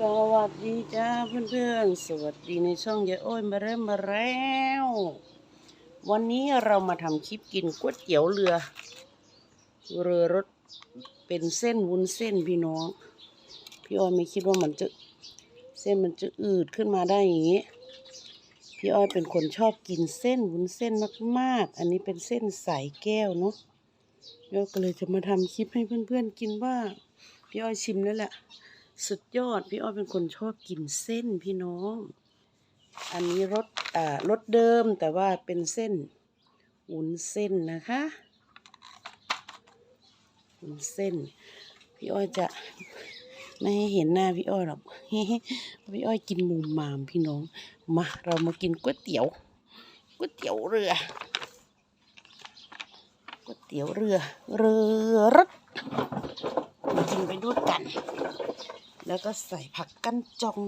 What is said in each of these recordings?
สวัสดีจ้าเพื่อนๆ สวัสดีในช่องยายโอ้ยมาเริ่มมาแล้ว วันนี้เรามาทำคลิปกินก๋วยเตี๋ยวเรือ เรือรสเป็นเส้นวุ้นเส้นพี่น้อง พี่อ้อยไม่คิดว่ามันจะเส้นมันจะอืดขึ้นมาได้อย่างนี้ พี่อ้อยเป็นคนชอบกินเส้นวุ้นเส้นมากๆ อันนี้เป็นเส้นใสแก้วเนาะพี่อ้อยก็เลยจะมาทำคลิปให้เพื่อนๆ กินว่าพี่อ้อยชิมแล้วแหละ สุดยอดพี่อ้อยเป็นคนชอบกินเส้นพี่น้อง อันนี้รสอ่ารสเดิมแต่ว่าเป็นเส้นวุ้นเส้นนะคะวุ้นเส้น พี่อ้อยจะไม่ให้เห็นหน้าพี่อ้อยหรอกพี่อ้อยกินมุมมามพี่น้อง มาเรามากินก๋วยเตี๋ยวก๋วยเตี๋ยวเรือก๋วยเตี๋ยวเรือ เรือรถกินไปด้วยกัน แล้วก็ใส่ผักกั้นจอง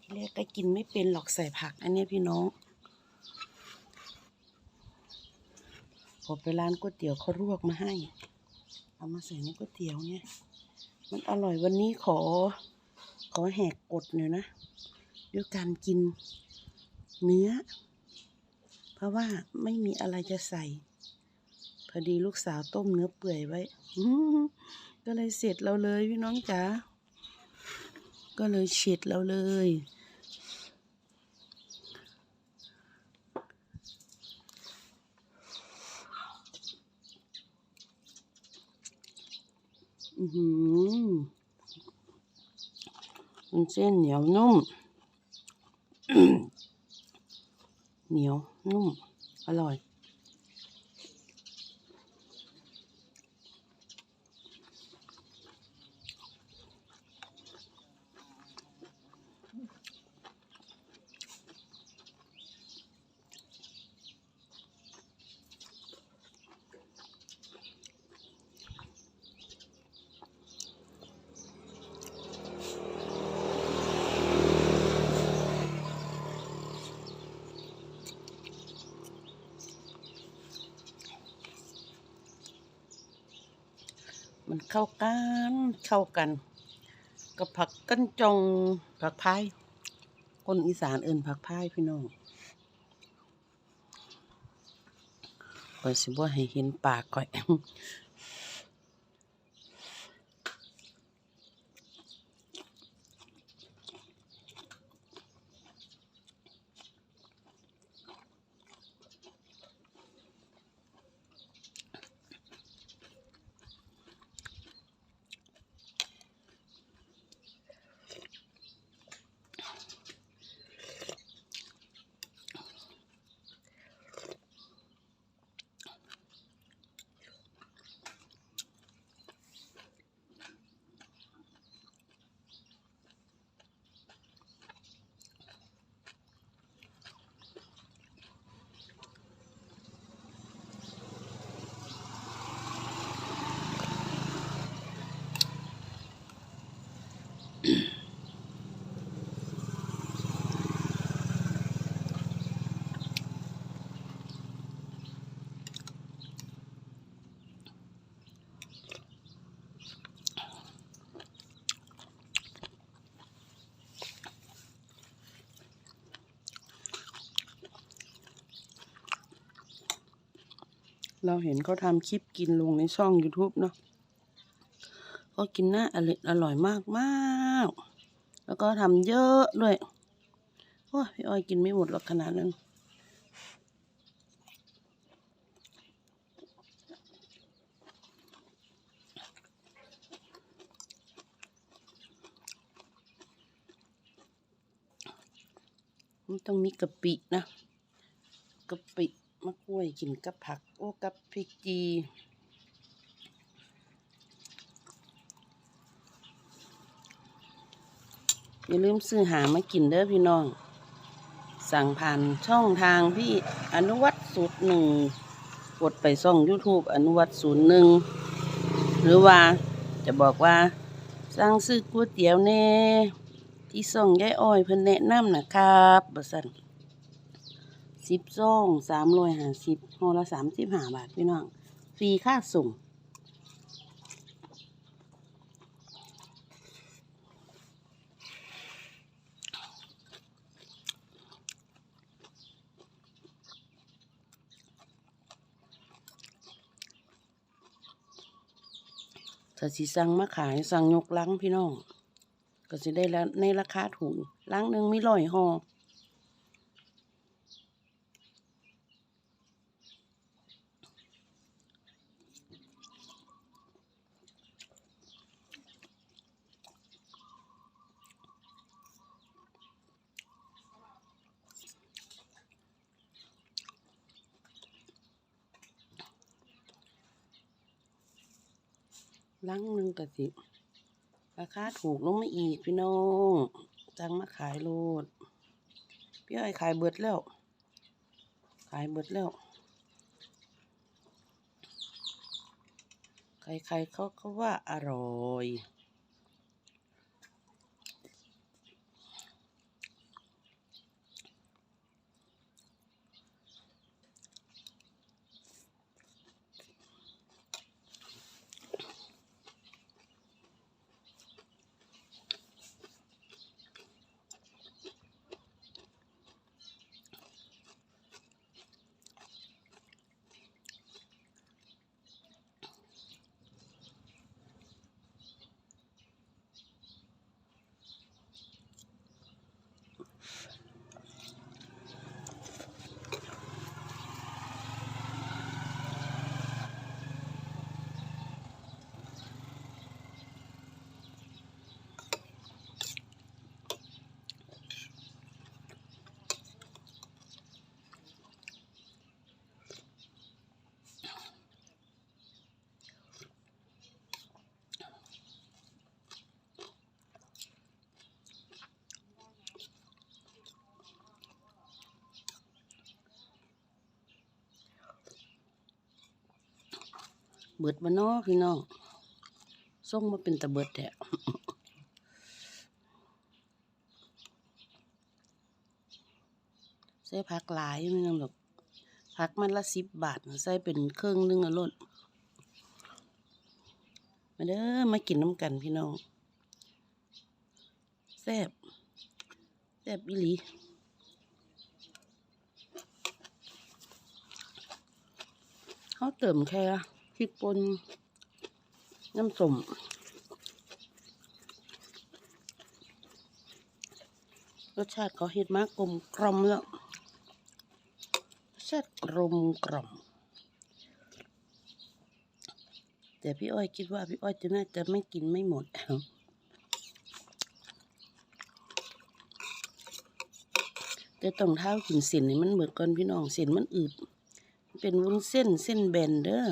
ทีแรกก็กินไม่เป็นหรอกใส่ผัก อันนี้พี่น้องพอไปร้านก๋วยเตี๋ยวเขารวกมาให้ เอามาใส่ในก๋วยเตี๋ยวเนี่ย มันอร่อยวันนี้ขอ ขอแหกกฎหน่อยนะ ด้วยการกินเนื้อ เพราะว่าไม่มีอะไรจะใส่ พอดีลูกสาวต้มเนื้อเปื่อยไว้ ก็เลยเสร็จเราเลยพี่น้องจ๋าก็เลยเฉดเราเลย อือหือมันเส้นเหนียวนุ่ม เหนียวนุ่ม อร่อย มันเข้ากันเข้ากัน กับผักกันจงผักพายคนอีสานเอิ้นผักพายพี่น้องก่อยสิบ่ให้เห็นปากก่อย เราเห็นเขาทำคลิปกินลงในช่อง YouTube เนาะก็กินน่าอร่อยอร่อยมากมากแล้วก็ทำเยอะด้วยโอ้พี่อ้อยกินไม่หมดหรอกขนาดนั้นมันต้องมีกะปินะกะปิ มะกล้วยกินกับผัก โอ้กับพริกจีอย่าลืมซื้อหามากินเด้อพี่น้อง สั่งผ่านช่องทางพี่อนุวัตสูตรหนึ่งกดไปช่อง YouTube อนุวัตศูนย์หนึ่งหรือว่าจะบอกว่าสั่งซื้อก๋วยเตี๋ยวแน่ ที่ส่องยายอ้อยเพิ่นแนะนำนะครับบสัน สิบซองสามร้อยห้าสิบห่อละสามสิบห้าบาทพี่น้องฟรีค่าส่งถ้าสิสั่งมาขายสั่งยกลังพี่น้อง ก็จะได้ในราคาถูกลังหนึ่งมีร้อยห่อ ลังหนึ่งกะสิราคาถูกลงมาอีกพี่น้องจังมาขายโลดพี่อ้อยขายเบิดแล้ว ขายเบิดแล้ว ใครๆเขาก็ว่าอร่อย เบิดมาเนาะพี่น้องส่งมาเป็นตะเบิดแท้ใส่ผักหลายไม่ต้องหรอกผักมันละสิบบาทใส่เป็นเครื่องนึงอะลดมาเด้อมากินน้ำกันพี่น้องแซ่บแซ่บอีหลีเขาเติมแค่ ริกป่นน้ำส้มรสชาติเขาเฮ็ดมากกลมกล่อมแล้วรสชาติกลมกล่อม แต่พี่อ้อยคิดว่าพี่อ้อยจะน่าจะไม่กินไม่หมดแต่ต้องเท้ากินเส้นนี่มันเหมือนก่อนพี่น้องเส้นมันอืดเป็นวุ้นเส้นเส้นแบนเด้อ